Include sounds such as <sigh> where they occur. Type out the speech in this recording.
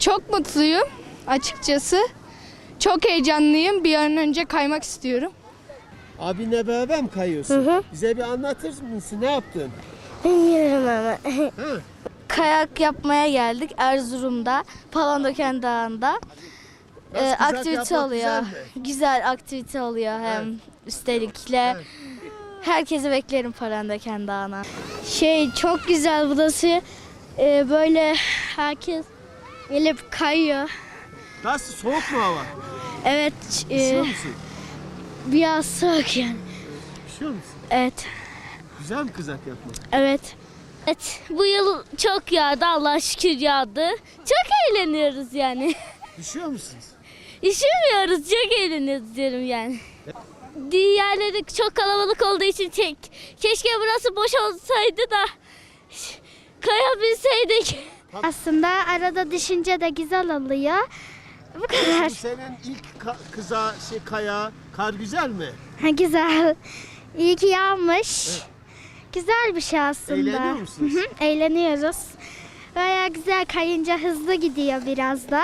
Çok mutluyum açıkçası. Çok heyecanlıyım. Bir an önce kaymak istiyorum. Abinle beraber mi kayıyorsun? Hı hı. Bize bir anlatır mısın? Ne yaptın? Bilmiyorum ama. <laughs> Kayak yapmaya geldik Erzurum'da. Palandöken Dağı'nda. Nasıl, Ee, kızak aktivite yapmak oluyor. <laughs> güzel Güzel, mi? aktivite oluyor hem Evet. üstelikle. Evet. Herkesi beklerim Palandöken Dağı'na. Şey çok güzel burası. Ee, böyle herkes gelip kayıyor. Nasıl? Soğuk mu hava? Evet, Üşüyor e, musun? biraz soğuk yani. Üşüyor musun? Evet, Güzel mi kızak yapmak? evet. Evet, bu yıl çok yağdı, Allah şükür yağdı. Çok eğleniyoruz yani. <laughs> Üşüyor musunuz? Üşümüyoruz, çok eğleniyoruz diyorum yani. Diğerleri çok kalabalık olduğu için çek. Keşke burası boş olsaydı da <laughs> kayabilseydik. Aslında arada düşünce de güzel oluyor. Bu kadar. senin ilk ka- kıza şey kaya kar güzel mi? Ha, güzel. İyi ki yağmış. Güzel bir şey aslında. Eğleniyor musunuz? Hı hı, Eğleniyoruz. Baya güzel kayınca hızlı gidiyor biraz da.